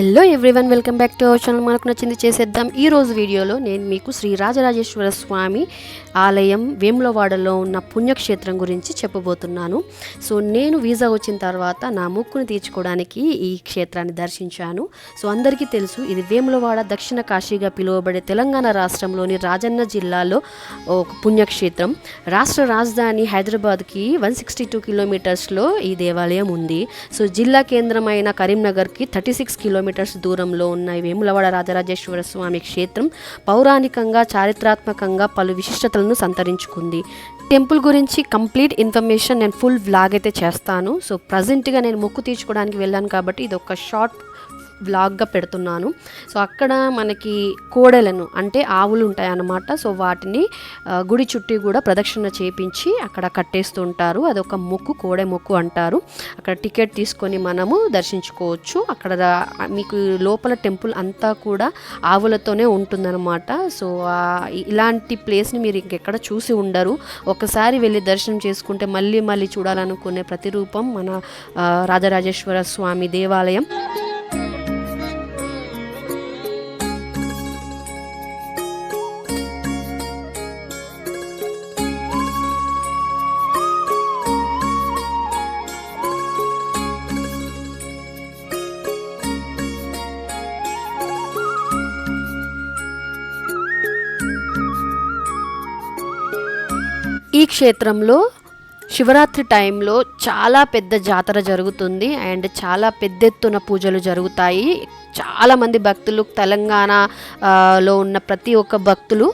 Hello everyone welcome back to our channel మనకు నచ్చింది చేసేద్దాం. ఈ రోజు వీడియోలో నేను మీకు శ్రీ రాజరాజేశ్వర స్వామి ఆలయం వేములవాడలో ఉన్న పుణ్యక్షేత్రం గురించి చెప్పబోతున్నాను. సో నేను వీసా వచ్చిన తర్వాత నా ముక్కును తీర్చుకోవడానికి ఈ క్షేత్రాన్ని దర్శించాను. సో అందరికీ తెలుసు ఇది వేములవాడ దక్షిణ కాశీగా పిలువబడే తెలంగాణ రాష్ట్రంలోని రాజన్న జిల్లాలో ఒక పుణ్యక్షేత్రం. రాష్ట్ర రాజధాని హైదరాబాద్కి వన్ సిక్స్టీ టూ కిలోమీటర్స్లో ఈ దేవాలయం ఉంది. సో జిల్లా కేంద్రమైన కరీంనగర్కి థర్టీ సిక్స్ కిలోమీటర్స్ దూరంలో ఉన్న వేములవాడ రాజరాజేశ్వర స్వామి క్షేత్రం పౌరాణికంగా చారిత్రాత్మకంగా పలు విశిష్టతలను సంతరించుకుంది. టెంపుల్ గురించి కంప్లీట్ ఇన్ఫర్మేషన్ నేను ఫుల్ వ్లాగ్ అయితే చేస్తాను. సో ప్రజెంట్గా నేను మొక్కు తీర్చుకోవడానికి వెళ్ళాను కాబట్టి ఇది ఒక షార్ట్ వ్లాగ్గా పెడుతున్నాను. సో అక్కడ మనకి కోడలను అంటే ఆవులు ఉంటాయి అన్నమాట సో వాటిని గుడి చుట్టూ కూడా ప్రదక్షిణ చేపించి అక్కడ కట్టేస్తుంటారు అదొక మొక్కు కోడె మొక్కు అంటారు. అక్కడ టికెట్ తీసుకొని మనము దర్శించుకోవచ్చు. అక్కడ మీకు లోపల టెంపుల్ అంతా కూడా ఆవులతోనే ఉంటుందన్నమాట. సో ఇలాంటి ప్లేస్ని మీరు ఇంకెక్కడ చూసి ఉండరు. ఒకసారి వెళ్ళి దర్శనం చేసుకుంటే మళ్ళీ మళ్ళీ చూడాలనుకునే ప్రతిరూపం మన రాజరాజేశ్వర స్వామి దేవాలయం. ఈ క్షేత్రంలో శివరాత్రి టైంలో చాలా పెద్ద జాతర జరుగుతుంది అండ్ చాలా పెద్ద ఎత్తున పూజలు జరుగుతాయి. చాలామంది భక్తులు తెలంగాణ లో ఉన్న ప్రతి ఒక్క భక్తులు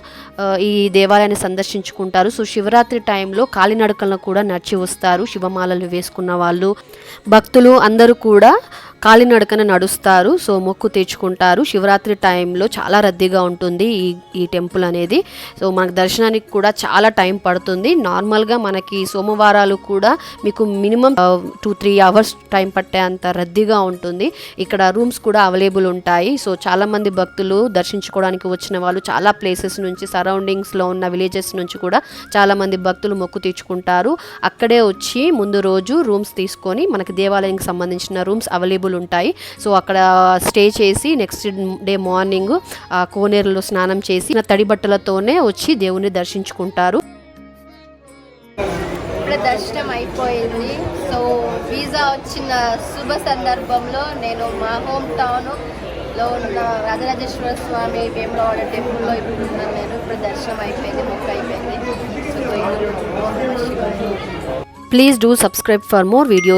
ఈ దేవాలయాన్ని సందర్శించుకుంటారు. సో శివరాత్రి టైంలో కాలినడకలను కూడా నడిచి వస్తారు. శివమాలలు వేసుకున్న వాళ్ళు భక్తులు అందరూ కూడా కాలినడకన నడుస్తారు. సో మొక్కు తెచ్చుకుంటారు శివరాత్రి టైంలో చాలా రద్దీగా ఉంటుంది ఈ ఈ టెంపుల్ అనేది. సో మనకు దర్శనానికి కూడా చాలా టైం పడుతుంది. నార్మల్గా మనకి సోమవారాలు కూడా మీకు minimum two three hours time పట్టే అంత రద్దీగా ఉంటుంది. ఇక్కడ రూమ్స్ కూడా అవైలబుల్ ఉంటాయి. సో చాలామంది భక్తులు దర్శించుకోవడానికి వచ్చిన వాళ్ళు చాలా ప్లేసెస్ నుంచి సరౌండింగ్స్లో ఉన్న విలేజెస్ నుంచి కూడా చాలామంది భక్తులు మొక్కు తీర్చుకుంటారు. అక్కడే వచ్చి ముందు రోజు రూమ్స్ తీసుకొని మనకి దేవాలయానికి సంబంధించిన రూమ్స్ అవైలబుల్ ఉంటాయి. సో అక్కడ స్టే చేసి నెక్స్ట్ డే మార్నింగ్ ఆ కోనేరులో స్నానం చేసి తడి బట్టలతోనే వచ్చి దేవుని దర్శించుకుంటారు. ఇప్పుడే దర్శనం అయిపోయింది. సో వీసా వచ్చిన శుభ సందర్భంలో నేను మా హోమ్ టౌన్లో ఉన్న రాజరాజేశ్వర స్వామి వేములవాడ టెంపుల్లో ఇప్పుడు ఉన్నాను నేను. ఇప్పుడు దర్శనం అయిపోయింది మొక్క అయిపోయింది. So. Please do subscribe for more videos